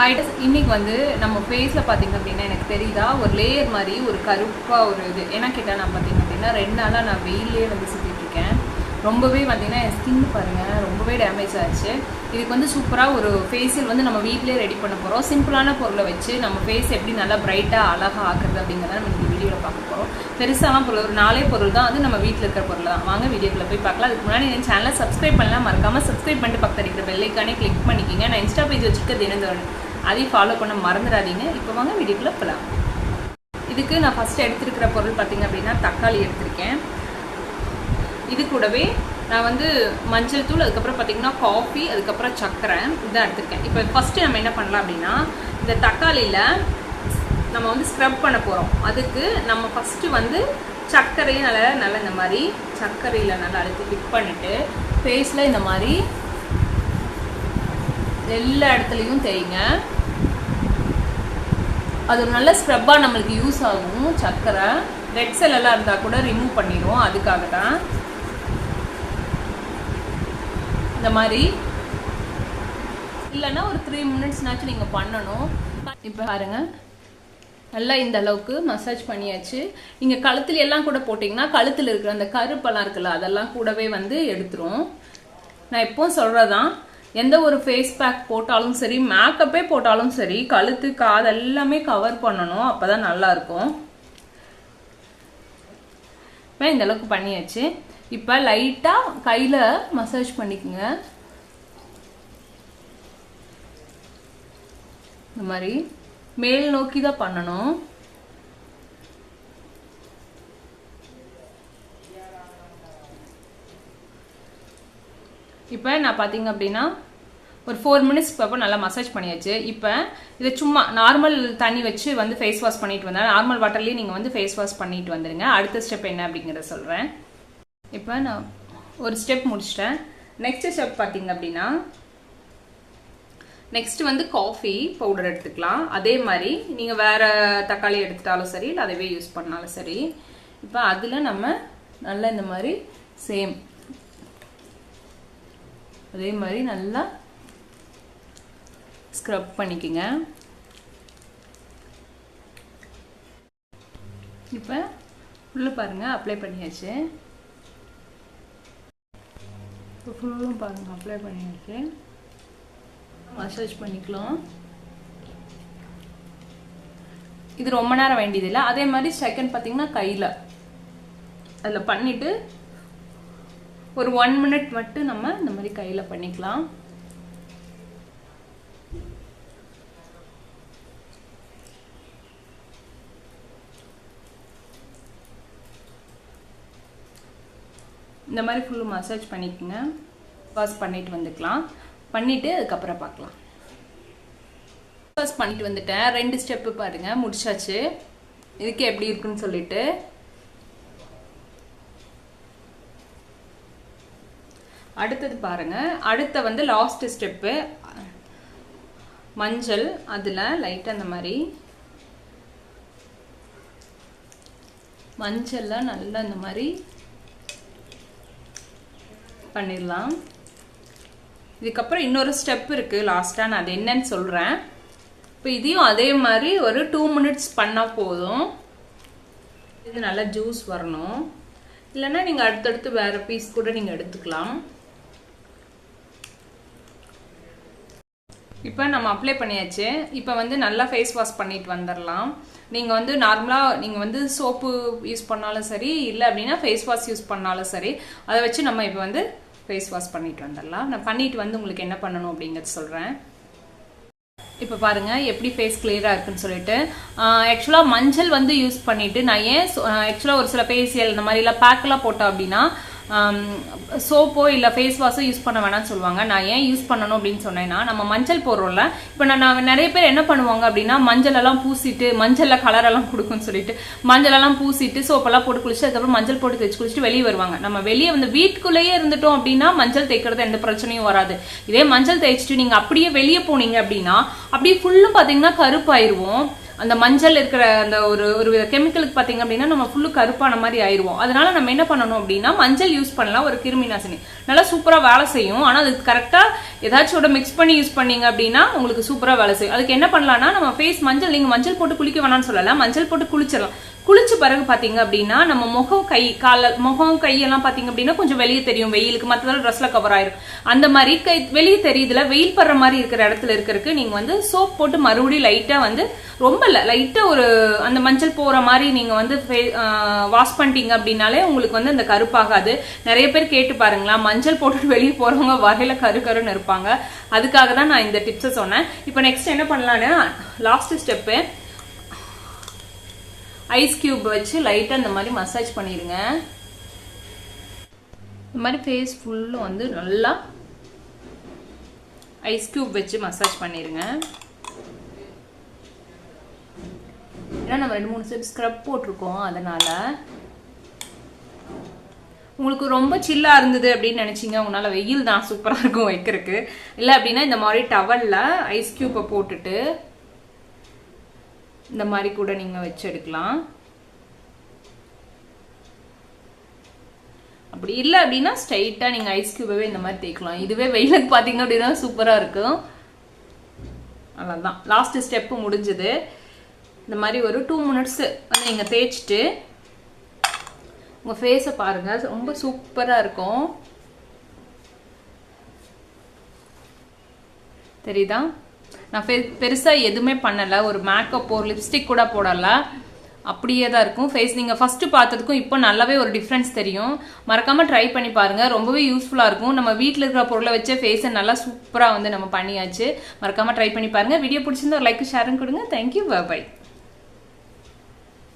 Height இன்னைக்கு வந்து நம்ம ஃபேஸில் பார்த்தீங்க அப்படின்னா எனக்கு தெரியுதா? ஒரு லேயர் மாதிரி ஒரு கருப்பாக ஒரு இது. என்ன கேட்டால் நான் பார்த்தீங்க அப்படின்னா ரெண்டு நாளாக நான் வெயிலே வந்து சுற்றிட்டு இருக்கேன். ரொம்பவே பார்த்தீங்கன்னா என் ஸ்கின் பாருங்கள் ரொம்பவே டேமேஜ் ஆச்சு இதுக்கு வந்து சூப்பராக ஒரு ஃபேஷியல் வந்து நம்ம வீட்டிலே ரெடி பண்ண போகிறோம் சிம்பிளான பொருளை வச்சு நம்ம ஃபேஸ் எப்படி நல்லா பிரைட்டாக அழகாக ஆக்குறது அப்படிங்கிறத நம்ம இந்த வீடியோவில் பார்க்க போகிறோம் பெருசாலாம் பொருள் ஒரு நாலே பொருள் தான். வந்து நம்ம வீட்டில் இருக்கிற பொருள் தான். வாங்க வீடியோக்குள்ளே போய் பார்க்கலாம். அதுக்கு முன்னாடி என் சேனலை சப்ஸ்கிரைப் பண்ணலாம். மறக்காமல் சப்ஸ்கிரைப் பண்ணிட்டு பக்கத்தில் இருக்கிற பெல்லைக்கானே கிளிக் பண்ணிக்கிங்க. நான் இன்ஸ்டா பேஜ் வச்சுக்க தினந்தோறும் அதையும் ஃபாலோ பண்ண மறந்துடாதீங்க. இப்போ வாங்க வீடியோக்குள்ளே போகலாம் இதுக்கு நான் ஃபஸ்ட்டு எடுத்திருக்கிற பொருள் பார்த்திங்க அப்படின்னா தக்காளி எடுத்திருக்கேன். இது கூடவே நான் வந்து மஞ்சள் தூள் அதுக்கப்புறம் பார்த்தீங்கன்னா காஃபி அதுக்கப்புறம் சர்க்கரை இதான் எடுத்திருக்கேன். இப்போ ஃபஸ்ட்டு நம்ம என்ன பண்ணலாம் அப்படின்னா இந்த தக்காளியில் நம்ம வந்து ஸ்க்ரப் பண்ண போகிறோம் அதுக்கு நம்ம ஃபஸ்ட்டு வந்து சர்க்கரையும் நல்லா நல்லா இந்த மாதிரி சர்க்கரையில் நல்லா அழுத்தி ஃபிட் பண்ணிவிட்டு ஃபேஸில் இந்த மாதிரி எல்லா இடத்துலையும் தெரியுங்க அது ஒரு நல்ல ஸ்க்ரப்பாக நம்மளுக்கு யூஸ் ஆகும் சர்க்கரை ரெட் செல் எல்லாம் இருந்தால் கூட ரிமூவ் பண்ணிடும் அதுக்காக தான் இந்த மாதிரி. இல்லைன்னா ஒரு த்ரீ மினிட்ஸ்னாச்சும் நீங்கள் பண்ணணும். இப்போ பாருங்க. நல்லா இந்த அளவுக்கு மசாஜ் பண்ணியாச்சு. நீங்கள் கழுத்துல எல்லாம் கூட போட்டிங்கன்னா கழுத்தில் இருக்கிற அந்த கருப்பெல்லாம் இருக்குல்ல அதெல்லாம் கூடவே வந்து எடுத்துரும். நான் எப்பவும் சொல்கிறதான் எந்த ஒரு ஃபேஸ் பேக் போட்டாலும் சரி மேக்கப்பே போட்டாலும் சரி கழுத்து காது எல்லாமே கவர் பண்ணணும். அப்போ தான் நல்லாயிருக்கும். இப்போ இந்த அளவுக்கு பண்ணியாச்சு. இப்போ லைட்டாக கையில் மசாஜ் பண்ணிக்கோங்க. இந்த மாதிரி மேல் நோக்கி தான் பண்ணணும். இப்போ நான் பார்த்தீங்க அப்படின்னா ஒரு ஃபோர் மினிட்ஸ் இப்போ நல்லா மசாஜ் பண்ணியாச்சு. இப்போ இதை சும்மா நார்மல் தண்ணி வச்சு வந்து ஃபேஸ் வாஷ் பண்ணிட்டு வந்தேன் நார்மல் வாட்டர்லேயே நீங்கள் வந்து ஃபேஸ் வாஷ் பண்ணிட்டு வந்துடுங்க அடுத்த ஸ்டெப் என்ன அப்படிங்கிறத சொல்கிறேன் இப்போ நான் ஒரு ஸ்டெப் முடிச்சிட்டேன். நெக்ஸ்ட் ஸ்டெப் பார்த்தீங்க அப்படின்னா நெக்ஸ்ட் வந்து காஃபி பவுடர் எடுத்துக்கலாம். அதே மாதிரி நீங்கள் வேறு தக்காளி எடுத்துட்டாலும் சரி இல்லை அதவே யூஸ் பண்ணாலும் சரி இப்போ அதில் நம்ம நல்லா இந்த மாதிரி சேம் அதே மாதிரி நல்லா ஸ்க்ரப் பண்ணிக்கோங்க. இப்போ உள்ளே பாருங்க அப்ளை பண்ணியாச்சு. இப்போ ஃபுல்லும் பாருங்க அப்ளை பண்ணியாச்சு. மசாஜ் பண்ணிக்கலாம். இது ரொம்ப நேரம் வேண்டியதில்லை. அதே மாதிரி செகண்ட் பார்த்தீங்கன்னா கையில். அதில் பண்ணிட்டு ஒரு ஒன் மினிட் மட்டும் நம்ம இந்த மாதிரி கையில் பண்ணிக்கலாம். இந்த மாதிரி ஃபுல்லு மசாஜ் பண்ணிக்கோங்க. வாஷ் பண்ணிட்டு வந்துக்கலாம். பண்ணிட்டு அதுக்கப்புறம் பார்க்கலாம். வாஷ் பண்ணிட்டு வந்துட்டேன். ரெண்டு ஸ்டெப்பு பாருங்க. முடிச்சாச்சு. இதுக்கு எப்படி இருக்குன்னு சொல்லிட்டு அடுத்தது பாருங்க. அடுத்த வந்து லாஸ்ட் ஸ்டெப்பு மஞ்சள் அதில் லைட்டாக அந்த மாதிரி. மஞ்சள்லாம் நல்லா இந்த மாதிரி பண்ணிடலாம். இதுக்கப்புறம் இன்னொரு ஸ்டெப் இருக்குது லாஸ்ட்டாக நான் அது என்னன்னு சொல்கிறேன் இப்போ இதையும் அதே மாதிரி ஒரு டூ மினிட்ஸ் பண்ணால் போதும். இது நல்லா ஜூஸ் வரணும். இல்லைன்னா நீங்கள் அடுத்தடுத்து வேறு பீஸ் கூட நீங்கள் எடுத்துக்கலாம். இப்போ நம்ம அப்ளை பண்ணியாச்சு. இப்போ வந்து நல்லா ஃபேஸ் வாஷ் பண்ணிட்டு வந்துடலாம் நீங்கள் வந்து நார்மலாக நீங்கள் வந்து சோப்பு யூஸ் பண்ணாலும் சரி இல்லை அப்படின்னா ஃபேஸ் வாஷ் யூஸ் பண்ணாலும் சரி அதை வச்சு நம்ம இப்போ வந்து ஃபேஸ் வாஷ் பண்ணிட்டு வந்துடலாம் நான் பண்ணிட்டு வந்து உங்களுக்கு என்ன பண்ணணும் அப்படிங்கிறது சொல்கிறேன் இப்போ பாருங்கள் எப்படி ஃபேஸ் கிளியராக இருக்குன்னு சொல்லிட்டு. ஆக்சுவலாக மஞ்சள் வந்து யூஸ் பண்ணிவிட்டு நான் ஏன் ஆக்சுவலாக ஒரு சில ஃபேஷியல் இந்த மாதிரிலாம் பேக்கெலாம் போட்டோம் அப்படின்னா சோப்போ இல்லை ஃபேஸ் வாஷோ யூஸ் பண்ண வேணாம்னு சொல்லுவாங்க. நான் ஏன் யூஸ் பண்ணணும் அப்படின்னு சொன்னேன்னா நம்ம மஞ்சள் போடுறோம்ல இப்போ நான் நிறைய பேர் என்ன பண்ணுவாங்க அப்படின்னா மஞ்சள் எல்லாம் பூசிட்டு மஞ்சள்ல கலர் எல்லாம் கொடுக்கும்னு சொல்லிட்டு மஞ்சள் எல்லாம் பூசிட்டு சோப்பெல்லாம் போட்டு குளிச்சு அதுக்கப்புறம் மஞ்சள் போட்டு தேய்ச்சி குளிச்சுட்டு வெளியே வருவாங்க. நம்ம வெளியே வந்து வீட்டுக்குள்ளேயே இருந்துட்டோம் அப்படின்னா மஞ்சள் தேய்க்கிறது எந்த பிரச்சனையும் வராது. இதே மஞ்சள் தேய்ச்சிட்டு நீங்க அப்படியே வெளியே போனீங்க அப்படின்னா அப்படியே ஃபுல்லும் பார்த்தீங்கன்னா கருப்பாயிருவோம். அந்த மஞ்சள் இருக்கிற அந்த ஒரு ஒரு கெமிக்கலுக்கு பார்த்தீங்க அப்படின்னா நம்ம ஃபுல்லு கருப்பான மாதிரி ஆயிடுவோம் அதனால நம்ம என்ன பண்ணணும் அப்படின்னா மஞ்சள் யூஸ் பண்ணலாம் ஒரு கிருமி நாசினி. நல்லா சூப்பராக வேலை செய்யும். ஆனால் அது கரெக்டாக ஏதாச்சும் மிக்ஸ் பண்ணி யூஸ் பண்ணீங்க அப்படின்னா உங்களுக்கு சூப்பராக வேலை செய்யும். அதுக்கு என்ன பண்ணலாம்னா நம்ம ஃபேஸ் மஞ்சள் நீங்கள் மஞ்சள் போட்டு குளிக்க வேணாம்னு சொல்லலாம் மஞ்சள் போட்டு குளிச்சிடலாம். குளிச்ச பிறகு பாத்தீங்க அப்படின்னா நம்ம முகம் கை கால முகம் கையெல்லாம் பாத்தீங்க அப்படின்னா கொஞ்சம் வெளியே தெரியும். வெயிலுக்கு மற்றதெல்லாம் ட்ரெஸ்ல கவர் ஆயிரும். அந்த மாதிரி கை வெளியே தெரியுதுல வெயில் படுற மாதிரி இருக்கிற இடத்துல இருக்கிறதுக்கு நீங்க வந்து சோப் போட்டு மறுபடியும் லைட்டா வந்து ரொம்ப இல்லை லைட்டா ஒரு அந்த மஞ்சள் போற மாதிரி நீங்க வந்து வாஷ் பண்ணிட்டீங்க அப்படின்னாலே உங்களுக்கு வந்து அந்த கருப்பாகாது. நிறைய பேர் கேட்டு பாருங்களா மஞ்சள் போட்டுட்டு வெளியே போறவங்க வகையில கரு கருன்னு இருப்பாங்க. அதுக்காக தான் நான் இந்த டிப்ஸை சொன்னேன். இப்போ நெக்ஸ்ட் என்ன பண்ணலான்னு லாஸ்ட் ஸ்டெப்பு ஐஸ் கியூப் வச்சு லைட்டாக இந்த மாதிரி மசாஜ் பண்ணிடுங்க. இந்த மாதிரி ஃபேஸ் ஃபுல்லும் வந்து நல்லா ஐஸ் கியூப் வச்சு மசாஜ் பண்ணிடுங்க. ஏன்னா நம்ம ரெண்டு மூணு செட் ஸ்க்ரப் போட்டிருக்கோம் அதனால். உங்களுக்கு ரொம்ப சில்லாக இருந்தது அப்படின்னு நினச்சிங்க உங்களால் வெயில் தான் சூப்பராக இருக்கும் வைக்கிறதுக்கு. இல்லை அப்படின்னா இந்த மாதிரி டவலில் ஐஸ் கியூப்பை போட்டுட்டு இந்த மாதிரி கூட நீங்கள் வச்சு எடுக்கலாம் அப்படி இல்லை அப்படின்னா ஸ்ட்ரைட்டாக நீங்கள் ஐஸ் கியூபவே இந்த மாதிரி தேய்க்கலாம். இதுவே வெயிலுக்கு பார்த்தீங்க அப்படின்னா சூப்பராக இருக்கும். அவ்வளோதான் லாஸ்ட்டு ஸ்டெப்பு முடிஞ்சது. இந்த மாதிரி ஒரு டூ மினிட்ஸு வந்து நீங்கள் தேய்ச்சிட்டு உங்கள் ஃபேஸை பாருங்கள் ரொம்ப சூப்பராக இருக்கும். தெரியுதா? நான் பெ- பெருசாக எதுவுமே பண்ணலை. ஒரு மேக்கப் ஒரு லிப்ஸ்டிக் கூட போடலை. அப்படியே தான் இருக்கும். ஃபேஸ் நீங்கள் ஃபஸ்ட்டு பார்த்ததுக்கும் இப்போ நல்லாவே ஒரு டிஃப்ரென்ஸ் தெரியும். மறக்காமல் ட்ரை பண்ணி பாருங்கள் ரொம்பவே யூஸ்ஃபுல்லாக இருக்கும். நம்ம வீட்டில் இருக்கிற பொருளை வச்சே ஃபேஸை நல்லா சூப்பராக வந்து நம்ம பண்ணியாச்சு. மறக்காமல் ட்ரை பண்ணி பாருங்கள் வீடியோ பிடிச்சிருந்தா ஒரு லைக் ஷேரும் கொடுங்க. Thank you bye